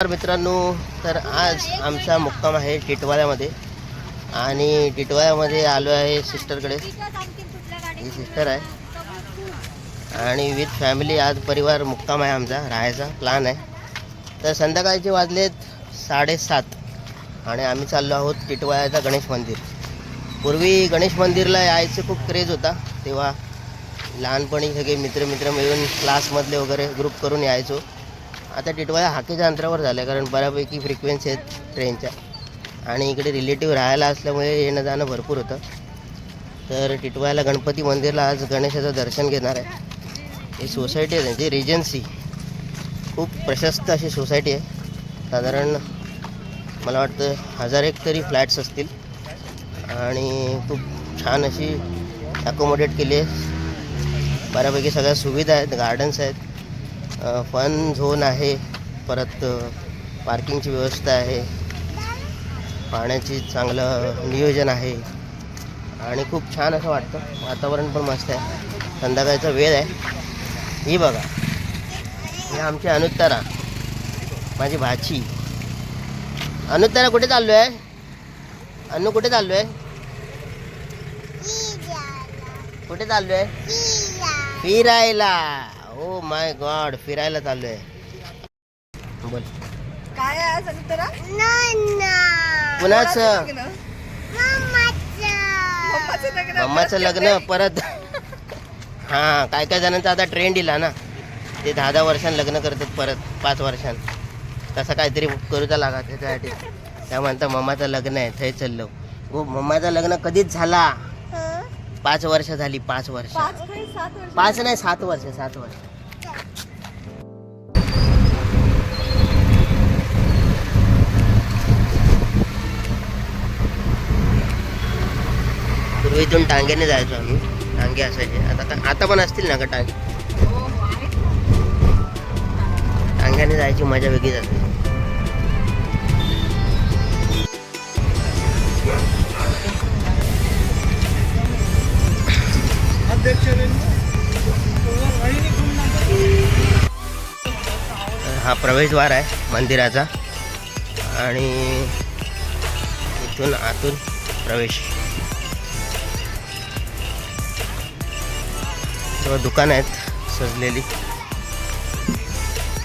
तर मित्रांनो तर आज आमचा मुक्काम आहे टिटवाळ्यामध्ये. आणि टिटवाळ्यामध्ये आलो आहे सिस्टरकडे ही सिस्टर आहे. आणि विथ फॅमिली आज परिवार मुक्काम आहे आमचा राहायचा प्लान आहे. तर संध्याकाळचे वाजलेत साडेसात आणि आम्ही चाललो आहोत टिटवाळ्याचा गणेश मंदिर. पूर्वी गणेश मंदिरला यायचं खूप क्रेज होता. तेव्हा लहानपणी सगळे मित्र मित्र मिळून क्लासमधले वगैरे ग्रुप करून यायचो. आता टिटवाळा हाकेच्या अंतरावर झालं आहे कारण बऱ्यापैकी फ्रिक्वेन्सी आहेत ट्रेनच्या आणि इकडे रिलेटिव्ह राहायला असल्यामुळे येणं जाणं भरपूर होतं. तर टिटवाळ्याला गणपती मंदिरला आज गणेशाचं दर्शन घेणार आहे. ही सोसायटी आहे त्यांची रेजन्सी खूप प्रशस्त अशी सोसायटी आहे. साधारण मला वाटतं हजार एक तरी फ्लॅट्स असतील. आणि खूप छान अशी अकोमोडेट केली आहे. बऱ्यापैकी सगळ्या सुविधा आहेत गार्डन्स आहेत. फन झोन आहे. परत पार्किंगची व्यवस्था आहे. पाण्याची चांगलं नियोजन आहे. आणि खूप छान असं वाटतं. वातावरण पण मस्त आहे. संध्याकाळचा वेळ आहे. ही बघा. ही आमची अनुत्तरा. माझी भाची. अनुत्तरा कुठे चाललो आहे अनु कुठे चाललो आहे कुठे चाललो आहे फिरायला. ओ माय गॉड फिरायला चाललो आहे बोल. काय आहे आज कुणाचं? लग्न? मम्माचं लग्न परत हां काय काय जणांचा आता ट्रेंड दिला ना. ते दहा दहा वर्षांनी लग्न करतात परत पाच वर्षांनी. तसं काहीतरी करूचा लागा त्याच्यासाठी. त्या म्हणता मम्माचं लग्न आहे थंय चाललो हो मम्माचं लग्न कधीच झाला. पाच वर्ष झाली पाच वर्ष. पाच काही सात वर्ष पाच नाही सात वर्ष सात वर्ष. पूर्वी इथून टांग्याने जायचो आम्ही. टांगे असायचे. आता आता पण असतील ना का टांगे? टांग्याने जायची मजा वेगळीच असते हा प्रवेशद्वार आहे मंदिराचा. आणि इथून आतून प्रवेश. सर्व दुकान आहेत सजलेली.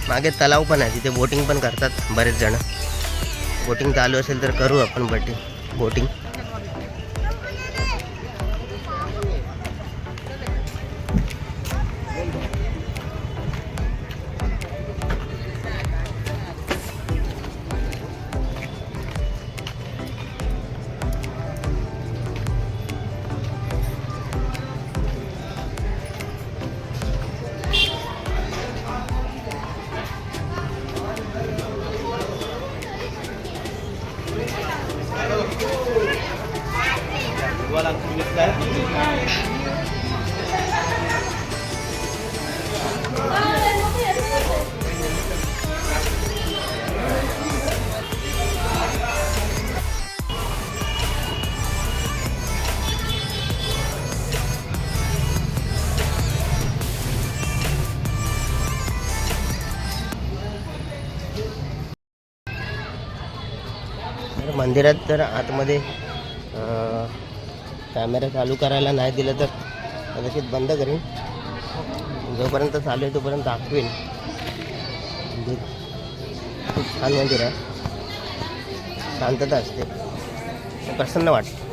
मागे तलाव पण आहे तिथे बोटिंग पण करतात बरेच जण. बोटिंग चालू असेल तर करू आपण बोटिंग बोटिंग मंदिरात तर आतमध्ये कॅमेरा चालू करायला नाही दिलं तर कदाचित बंद करीन. जोपर्यंत चालू आहे तोपर्यंत दाखवीन. खूप छान मंदिर आहे. शांतता असते. प्रसन्न वाटतं.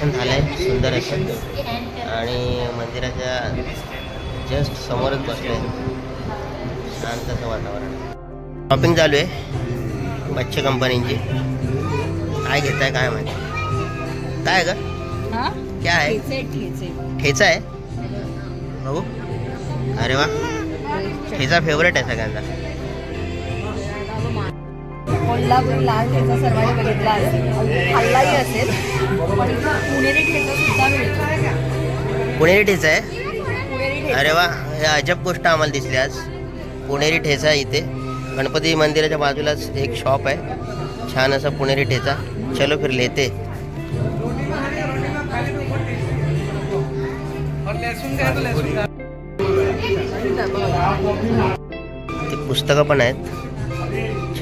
दर्शन झालं आहे सुंदर असं आणि मंदिराच्या जस्ट समोरच बसलो आहे शांतचं वातावरण. शॉपिंग चालू आहे. बच्चे कंपनीची काय घेत आहे काय माहिती? काय ग? हा? काय आहे. ठेचा आहे बघू. अरे वा. ठेचा. फेवरेट आहे सगळ्यांचा. कोल्हापूर लाल ठेचा सर्वांनी बघितला असेल. खाल्लाही असेल. पण पुणेरी ठेचा सुद्धा मिळतो. पुणेरी ठेचा आहे. अरे वा हे अजब गोष्ट आम्हाला दिसली आज. पुणेरी ठेचा इथे. गणपती मंदिराच्या बाजूलाच एक शॉप आहे. छान असा पुणेरी ठेचा. चलो फिर लेते. ते पुस्तकं पण आहेत.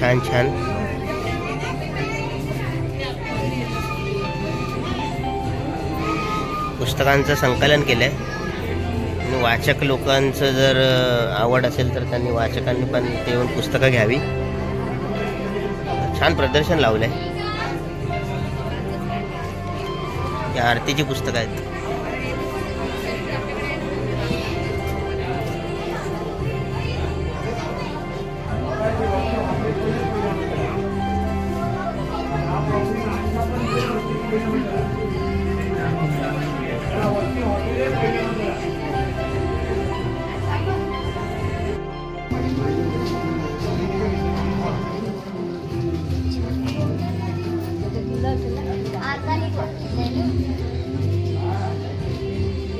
छान छान. पुस्तकांचं संकलन केलं आहे आणि वाचक लोकांचं जर आवड असेल तर त्यांनी वाचकांनी पण ते येऊन पुस्तकं घ्यावी. छान प्रदर्शन लावलं आहे या आरतीची पुस्तकं आहेत.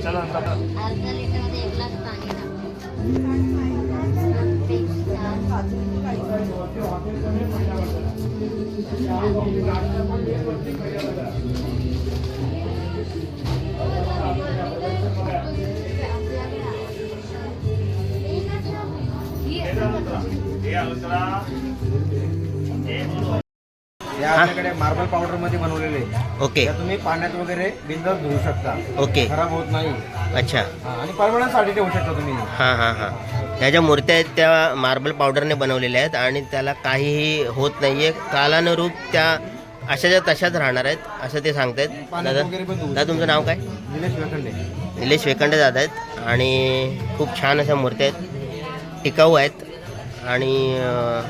अर्धा लिटरमध्ये एक ग्लास पाणी या आपल्याकडे मार्बल पावडरमध्ये बनवलेले. ओके. त्या तुम्ही पाण्यात वगैरे बिंदास धुवू शकता. ओके. खराब होत नाही. अच्छा. हा, आणि परमनंटसाठी ठेवू शकता तुम्ही. हां हां हां. ह्या ज्या मूर्त्या आहेत त्या मार्बल पावडरने बनवलेल्या आहेत आणि त्याला काहीही होत नाही आहे कालानुरूप त्या अशाच्या तशाच राहणार आहेत असं ते सांगतायत. पाण्यात दादा वगैरे पण धुवू दादा तुमचं नाव काय? निलेश वेखंडे. निलेश वेकंडे दादा आहेत. आणि खूप छान अशा मूर्त्या आहेत. टिकाऊ आहेत. आणि अं,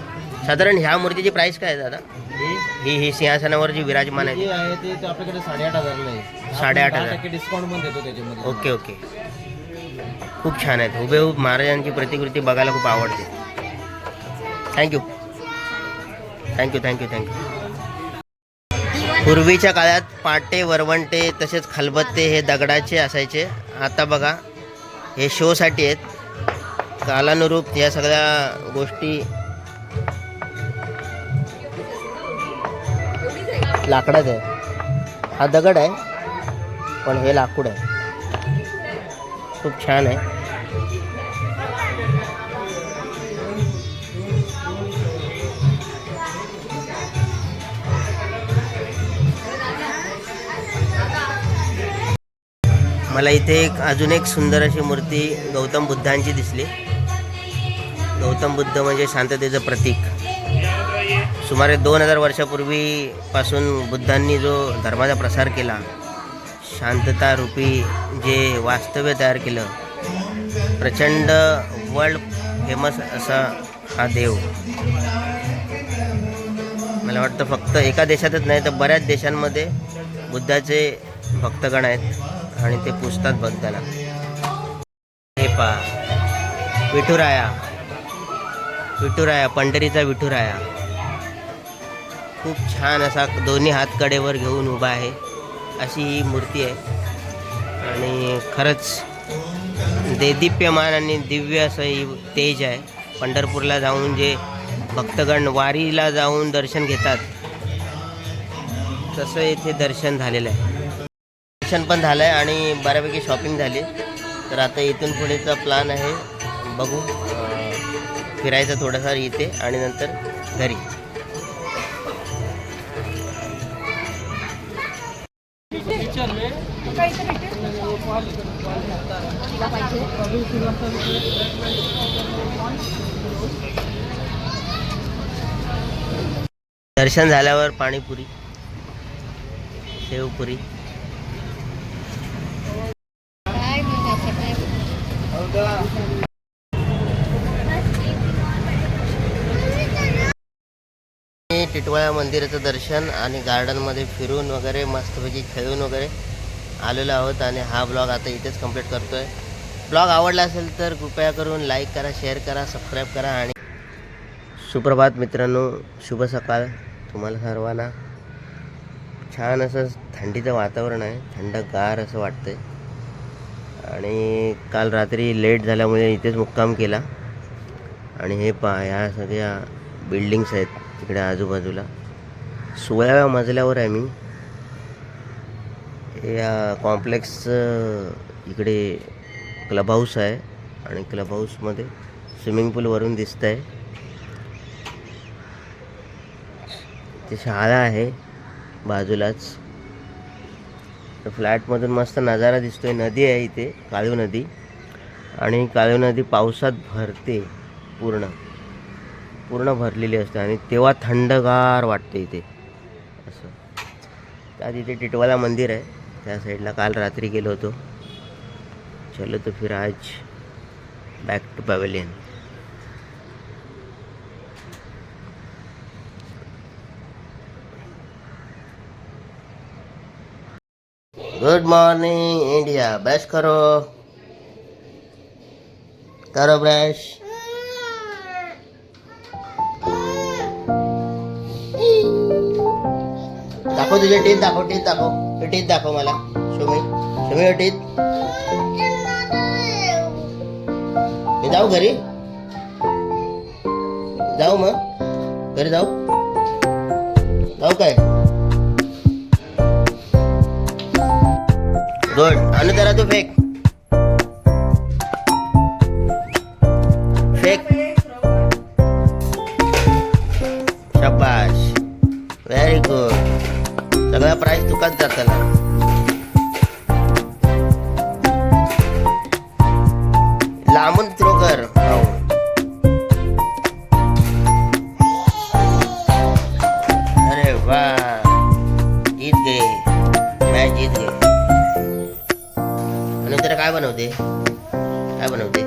साधारण ह्या मूर्तीची प्राईस काय आहे दादा? ही ही सिंहासनावर जी विराजमान आहे. हे आहे ते ते आपल्याकडे साडेआठ हजारला आहे. साडेआठ दहा हजार. टक्के डिस्काउंट पण देतो त्याच्यामध्ये. Okay okay. खूप छान आहेत. हुबेहूब महाराजांची प्रतिकृती बघायला खूप आवडते. थँक्यू थँक्यू थँक्यू थँक्यू पूर्वीच्या काळात पाटे वरवंटे तसेच खलबत्ते हे दगडाचे असायचे. आता बघा हे शोसाठी आहेत. कालानुरूप या सगळ्या गोष्टी लाकडाच आहे. हा दगड आहे पण हे लाकूड आहे. खूप छान आहे. मला इथे एक अजून एक सुंदर अशी मूर्ती गौतम बुद्धांची दिसली. गौतम बुद्ध म्हणजे शांततेचं प्रतीक. सुमारे दोन हजार वर्षापूर्वीपासून बुद्धांनी जो धर्माचा प्रसार केला शांतता रूपी जे वास्तव्य तयार केलं प्रचंड वर्ल्ड फेमस असा हा देव. मला वाटतं फक्त एका देशातच नाही तर बऱ्याच देशांमध्ये बुद्धाचे भक्तगण आहेत आणि ते पुजतात भक्ताला. हे पा विठुराया. विठुराया पंढरीचा विठुराया. खूप छान असा दोन्ही हात कडेवर घेऊन उभा आहे. अशी ही मूर्ती आहे. आणि खरंच देदीप्यमान आणि दिव्य असं ही तेज आहे. पंढरपूरला जाऊन जे भक्तगण वारीला जाऊन दर्शन घेतात तसं येथे दर्शन झालेलं आहे. दर्शन पण झालं आहे आणि बऱ्यापैकी शॉपिंग झाली. तर आता इथून पुढेचा प्लॅन आहे. बघू फिरायचं थोडंसं इथे आणि नंतर घरी. दर्शन झाल्यावर पाणीपुरी शेवपुरी. टिटवाळा मंदिराचं दर्शन आणि गार्डनमध्ये फिरून वगैरे मस्तपैकी खेळून वगैरे आलेलो आहोत आणि हा ब्लॉग आता इथेच कंप्लीट करतो आहे ब्लॉग आवडला असेल तर कृपया करून लाईक करा शेअर करा सबस्क्राईब करा आणि सुप्रभात मित्रांनो शुभ सकाळ तुम्हाला सर्वांना. छान असं थंडीचं वातावरण आहे थंडगार असं वाटतंय. आणि काल रात्री लेट झाल्यामुळे इथेच मुक्काम केला. आणि हे पहा ह्या सगळ्या बिल्डिंग्स आहेत तिकडे आजूबाजूला. सोळाव्या मजल्यावर आहे मी. या कॉम्प्लेक्सचं इकडे क्लब हाऊस आहे आणि क्लब हाऊसमध्ये स्विमिंग पूलवरून दिसत आहे ते शाळा आहे बाजूलाच. फ्लॅटमधून मस्त नजारा दिसतोय. नदी आहे इथे काळू नदी. आणि काळू नदी पावसात भरते पूर्ण. पूर्ण भरलेली असते आणि तेव्हा थंडगार वाटते इथे. असं. त्यात इथे टिटवाला मंदिर आहे. त्या साईडला काल रात्री गेलो होतो. चलो तो फिर आज back to pavilion good morning India brush करो. करो ब्रश दाखव तुझे टीथ दाखव टीथ दाखव. टीथ दाखव मला सुमी सुमी टीथ मी जाऊ घरी. जाऊ मग. घरी जाऊ. जाऊ काय? गुड. आणि त्याला तू फेक. अरे वा जीत गे मॅच जीत गे आणि त्याला काय बनवते? काय बनवते?